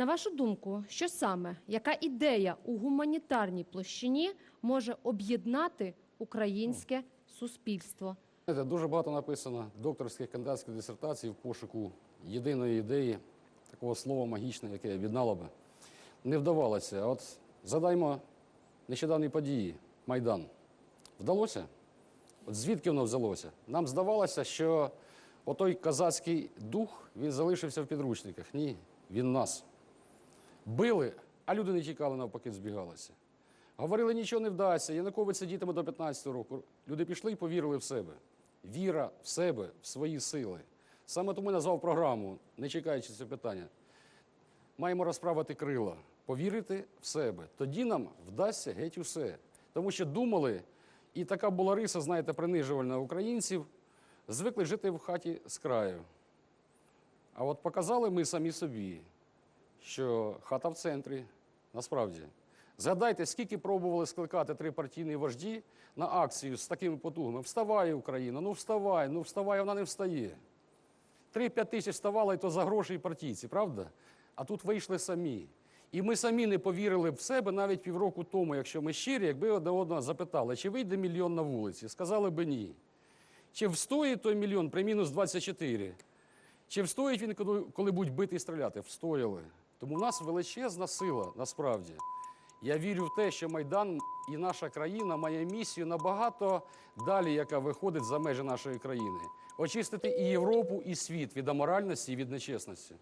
На вашу думку, що саме, яка ідея у гуманітарній площині може об'єднати українське суспільство? Знаєте, дуже багато написано докторських кандидатських дисертацій в пошуку єдиної ідеї, такого слова магічне, яке об'єднало би. Не вдавалося. От згадаймо нещодавні події, Майдан. Вдалося? От звідки воно взялося? Нам здавалося, що отой козацький дух він залишився в підручниках. Ні, він нас. Били, а люди не тікали, навпаки, збігалися. Говорили, нічого не вдасться, Янукович сидітиме до 15 року. Люди пішли і повірили в себе. Віра в себе, в свої сили. Саме тому я назвав програму, не чекаючи це питання. Маємо розправити крила, повірити в себе. Тоді нам вдасться геть усе. Тому що думали, і така була риса, знаєте, принижувальна українців, звикли жити в хаті з краю. А от показали ми самі собі, що хата в центрі, насправді. Згадайте, скільки пробували скликати три партійні вожді на акцію з такими потугами. Вставай, Україна, ну вставай, ну вставай, вона не встає. Три-п'ять тисяч вставало, і то за гроші і партійці, правда? А тут вийшли самі. І ми самі не повірили в себе навіть півроку тому, якщо ми щирі, якби одне одного запитали, чи вийде мільйон на вулиці, сказали би ні. Чи встоїть той мільйон при мінус 24? Чи встоїть він, коли, коли будуть бити і стріляти? Встояли. Тому в нас величезна сила насправді. Я вірю в те, що Майдан і наша країна має місію набагато далі, яка виходить за межі нашої країни. Очистити і Європу, і світ від аморальності і від нечесності.